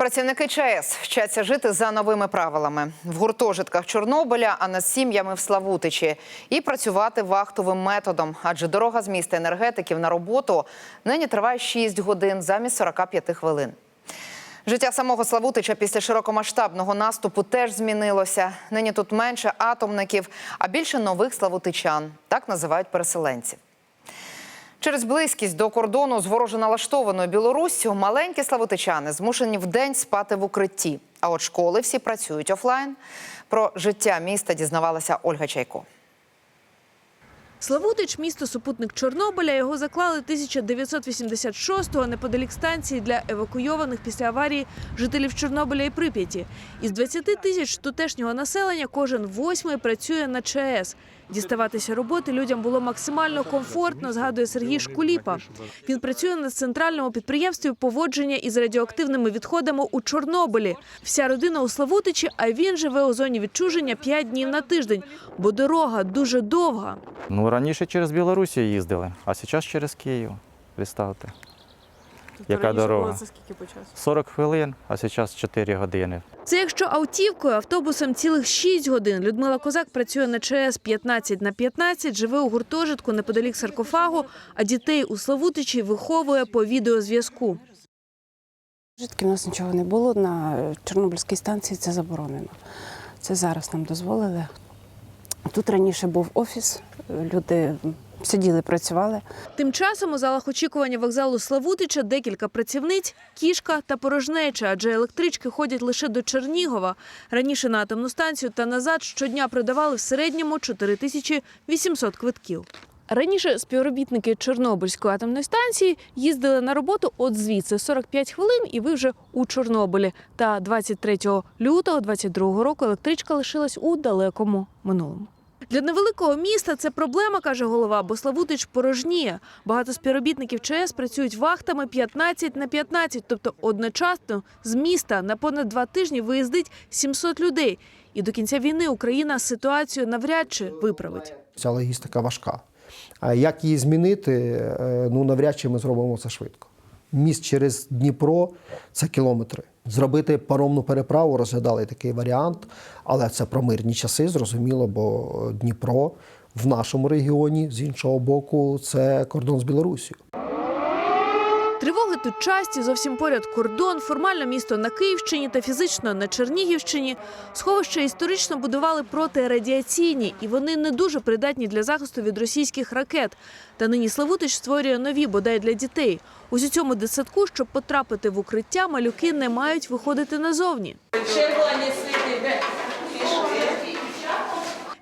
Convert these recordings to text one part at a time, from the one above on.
Працівники ЧАЕС вчаться жити за новими правилами в гуртожитках Чорнобиля, а з сім'ями в Славутичі, і працювати вахтовим методом. Адже дорога з міста енергетиків на роботу нині триває 6 годин замість 45 хвилин. Життя самого Славутича після широкомасштабного наступу теж змінилося. Нині тут менше атомників, а більше нових славутичан. Так називають переселенців. Через близькість до кордону з вороже налаштованою Білоруссю маленькі славутичани змушені вдень спати в укритті. А от школи всі працюють офлайн. Про життя міста дізнавалася Ольга Чайко. Славутич – місто супутник Чорнобиля. Його заклали 1986-го неподалік станції для евакуйованих після аварії жителів Чорнобиля і Прип'яті. Із 20 тисяч тутешнього населення кожен восьмий працює на ЧАЕС. Діставатися роботи людям було максимально комфортно, згадує Сергій Шкуліпа. Він працює на центральному підприємстві поводження із радіоактивними відходами у Чорнобилі. Вся родина у Славутичі, а він живе у зоні відчуження 5 днів на тиждень, бо дорога дуже довга. Ну, раніше через Білорусі їздили, а зараз через Київ. Представте. Яка дорога? Це скільки по часу? 40 хвилин, а зараз 4 години. Це якщо автівкою, автобусом цілих 6 годин. Людмила Козак працює на ЧАЕС 15 на 15, живе у гуртожитку неподалік саркофагу, а дітей у Славутичі виховує по відеозв'язку. Житки в нас нічого не було. На Чорнобильській станції це заборонено. Це зараз нам дозволили. Тут раніше був офіс, люди сиділи, працювали. Тим часом у залах очікування вокзалу Славутича декілька працівниць, кішка та порожнеча, адже електрички ходять лише до Чернігова. Раніше на атомну станцію та назад щодня продавали в середньому 4800 квитків. Раніше співробітники Чорнобильської атомної станції їздили на роботу от звідси 45 хвилин, і ви вже у Чорнобилі. Та 23 лютого 22 року електричка лишилась у далекому минулому. Для невеликого міста це проблема, каже голова, бо Славутич порожніє. Багато співробітників ЧАЕС працюють вахтами 15 на 15, тобто одночасно з міста на понад два тижні виїздить 700 людей. І до кінця війни Україна ситуацію навряд чи виправить. Ця логістика важка. А як її змінити, е, ну навряд чи ми зробимо це швидко. Міст через Дніпро це кілометри. Зробити паромну переправу розглядали такий варіант, але це про мирні часи, зрозуміло, бо Дніпро в нашому регіоні з іншого боку це кордон з Білорусією. Тривоги тут часті, зовсім поряд кордон, формально місто на Київщині та фізично на Чернігівщині. Сховища історично будували протирадіаційні, і вони не дуже придатні для захисту від російських ракет. Та нині Славутич створює нові, бодай для дітей. Ось у цьому дитсадку, щоб потрапити в укриття, малюки не мають виходити назовні.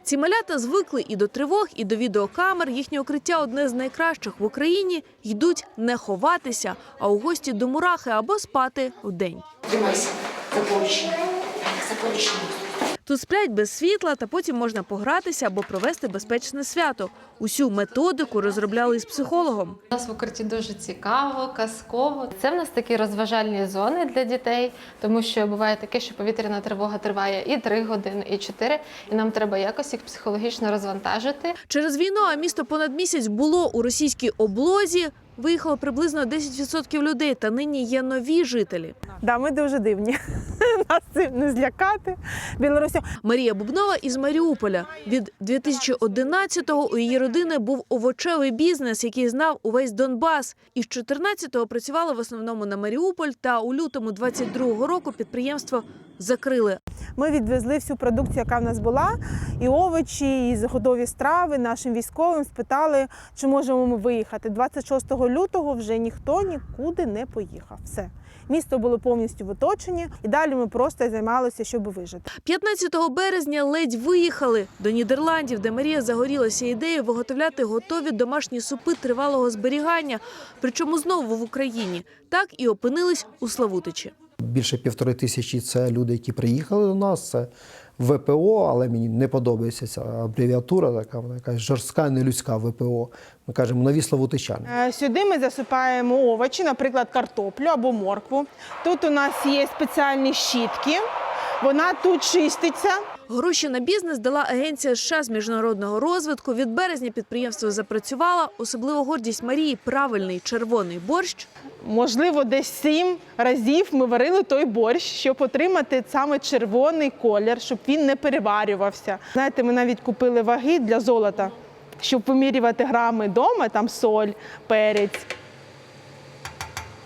Ці малята звикли і до тривог, і до відеокамер. Їхнє укриття одне з найкращих в Україні. Йдуть не ховатися, а у гості до мурахи або спати вдень. Тримайся за поручень. За. Тут сплять без світла, та потім можна погратися або провести безпечне свято. Усю методику розробляли із психологом. У нас в укритті дуже цікаво, казково. Це в нас такі розважальні зони для дітей, тому що буває таке, що повітряна тривога триває і 3 години, і 4, і нам треба якось їх психологічно розвантажити. Через війну, а місто понад місяць було у російській облозі. Виїхало приблизно 10% людей, та нині є нові жителі. Да, ми дуже дивні. Нас цим не злякати. Білорусі Марія Бубнова із Маріуполя. Від 2011-го у її родини був овочевий бізнес, який знав увесь Донбас. Із 14-го працювала в основному на Маріуполь. Та у лютому 22-го року підприємство закрили. ми відвезли всю продукцію, яка в нас була, і овочі, і готові страви нашим військовим спитали, чи можемо ми виїхати. 26 лютого вже ніхто нікуди не поїхав. Все. Місто було повністю в оточенні, і далі ми просто займалися, щоб вижити. 15 березня ледь виїхали до Нідерландів, де Марія загорілася ідеєю виготовляти готові домашні супи тривалого зберігання, причому знову в Україні. Так і опинились у Славутичі. Більше півтори тисячі це люди, які приїхали до нас. Це ВПО, але мені не подобається ця абревіатура, така вона якась жорстка, нелюдська ВПО. Ми кажемо нові славутичани. Е, Сюди ми засипаємо овочі, наприклад, картоплю або моркву. Тут у нас є спеціальні щітки. Вона тут чиститься. Гроші на бізнес дала агенція США з міжнародного розвитку. Від березня підприємство запрацювало. Особливо гордість Марії – правильний червоний борщ. Можливо, десь сім разів ми варили той борщ, щоб отримати саме червоний колір, щоб він не переварювався. Знаєте, ми навіть купили ваги для золота, щоб вимірювати грами вдома, там соль, перець.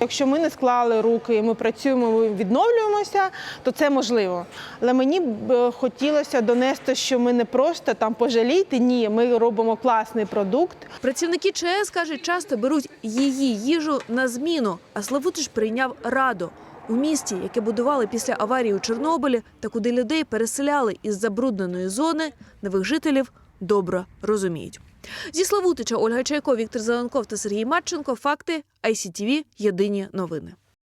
Якщо ми не склали руки, і ми працюємо, відновлюємося, то це можливо. Але мені б е, хотілося донести, що ми не просто там пожалійте, ні, ми робимо класний продукт. Працівники ЧАЕС, кажуть, часто беруть її їжу на зміну, а Славутич прийняв раду. У місті, яке будували після аварії у Чорнобилі та куди людей переселяли із забрудненої зони, нових жителів добре розуміють. Зі Славутича Ольга Чайко, Віктор Зеленков та Сергій Марченко. Факти ICTV. Єдині новини.